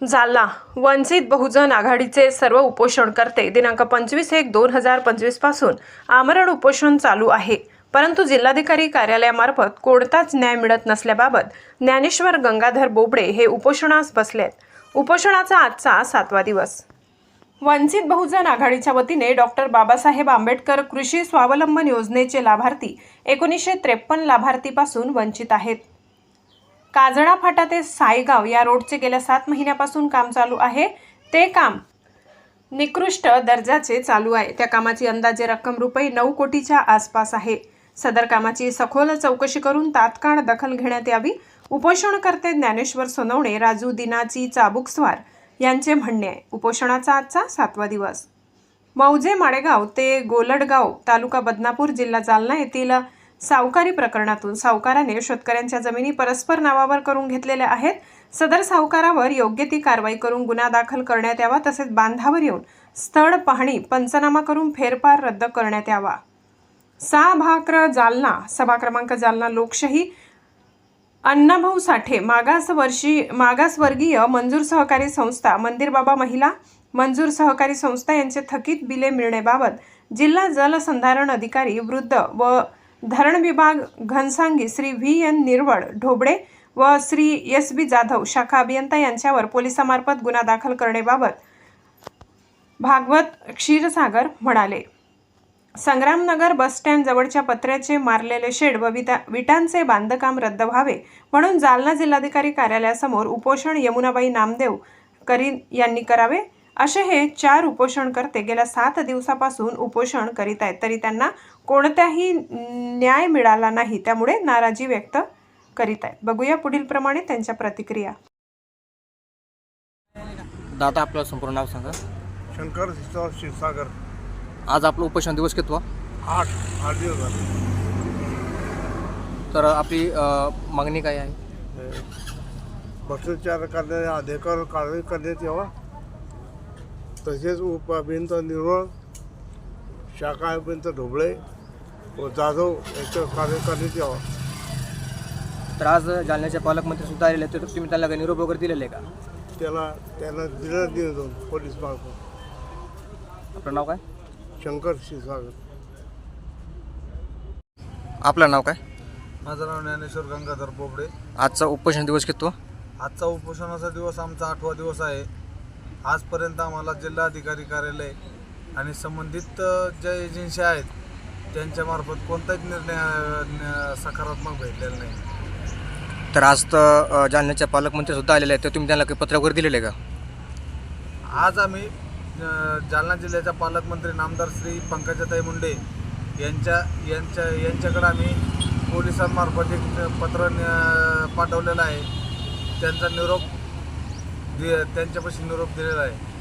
जालना. वंचित बहुजन आघाडीचे सर्व उपोषणकर्ते दिनांक पंचवीस एक दोन हजार पंचवीसपासून आमरण उपोषण चालू आहे. परंतु जिल्हाधिकारी कार्यालयामार्फत कोणताच न्याय मिळत नसल्याबाबत ज्ञानेश्वर गंगाधर बोबडे हे उपोषणास बसलेत. उपोषणाचा आजचा सातवा दिवस. वंचित बहुजन आघाडीच्या वतीने डॉक्टर बाबासाहेब आंबेडकर कृषी स्वावलंबन योजनेचे लाभार्थी एकोणीसशे त्रेपन्न लाभार्थीपासून वंचित आहेत. काजळा फाटा ते सायगाव या रोडचे गेल्या सात महिन्यापासून काम चालू आहे. ते काम निकृष्ट दर्जाचे चालू आहे. त्या कामाची अंदाजे रक्कम रुपये नऊ कोटीच्या आसपास आहे. सदर कामाची सखोल चौकशी करून तात्काळ दखल घेण्यात यावी. उपोषणकर्ते ज्ञानेश्वर सोनवणे राजू दिनाची चाबुकस्वार यांचे म्हणणे आहे. उपोषणाचा आजचा सातवा दिवस. मौजे माडेगाव ते गोलडगाव तालुका बदनापूर जिल्हा जालना येथील सावकारी प्रकरणातून सावकाराने शेतकऱ्यांच्या जमिनी परस्पर नावावर करून घेतलेल्या आहेत. सदर सावकारावर योग्य ती कारवाई करून गुन्हा दाखल करण्यात यावा तसेच बांधावर येऊन स्थळ पाहणी पंचनामा करून फेरफार रद्द करण्यात यावा. सा. भाक्र जालना सभा क्रमांक जालना लोकशाही. अण्णाभाऊ साठे मागास वर्षी मागासवर्गीय मंजूर सहकारी संस्था मंदिर बाबा महिला मंजूर सहकारी संस्था यांचे थकीत बिले मिळण्याबाबत जिल्हा जलसंधारण अधिकारी वृद्ध व धरण विभाग घनसांगी श्री व्ही एन निर्वळ ढोबळे व श्री एस बी जाधव शाखा अभियंता यांच्यावर पोलिसामार्फत गुन्हा दाखल करण्याबाबत भागवत क्षीरसागर म्हणाले संग्रामनगर बसस्टँड जवळच्या पत्र्याचे मारलेले शेड व विटा विटांचे बांधकाम रद्द व्हावे म्हणून जालना जिल्हाधिकारी कार्यालयासमोर उपोषण यमुनाबाई नामदेव करीन यांनी करावे. असे हे चार उपोषणकर्ते गेल्या सात दिवसापासून उपोषण करीत आहेत. तरी त्यांना कोणत्याही न्याय मिळाला नाही. त्यामुळे नाराजी व्यक्त करीत आहेत. बघूया पुढील प्रमाणे त्यांच्या प्रतिक्रिया. दादा आपलं संपूर्ण नाव सांगा. शंकर क्षीरसागर. आज आपलं उपोषण दिवस कितवा? आठ आठ दिवस झाले. तर आपली मागणी काय आहे? भ्रष्टाचार करण्याचा अधिकार कारवाई करण्यात यावा. तसेच उपअभियंत निर्वळ शाखा अभियंत ढोबळे व जाधव याच्यावर कार्य करण्यात यावा. तर आज जालन्याचे पालकमंत्री सुद्धा आलेले आहेत. तर तुम्ही त्यांना काही निरोप वगैरे दिलेले आहे का? त्याला त्यांना दिलं निवेदन पोलीस मार्फत. आपलं नाव काय? शंकर क्षीरसागर आपलं नाव काय? माझं नाव ज्ञानेश्वर गंगाधर बोबडे. आजचा उपोषण दिवस कितवा आजचा उपोषणाचा दिवस आमचा आठवा दिवस आहे. आजपर्यंत आम्हाला जिल्हाधिकारी कार्यालय आणि संबंधित ज्या एजन्सी आहेत त्यांच्यामार्फत कोणताच निर्णय सकारात्मक भेटलेला नाही. तर आज तर अ, जालन्याचे पालकमंत्री सुद्धा आलेले आहेत. तर तुम्ही त्यांना काही पत्र वगैरे दिलेले आहे का? आज आम्ही जालना जिल्ह्याच्या पालकमंत्री नामदार श्री पंकजाताई मुंडे यांच्या यांच्या यांच्याकडे आम्ही पोलिसांमार्फत एक पत्र पाठवलेलं आहे. त्यांचा निरोप दि त्यांच्यापाशी निरोप दिलेला आहे.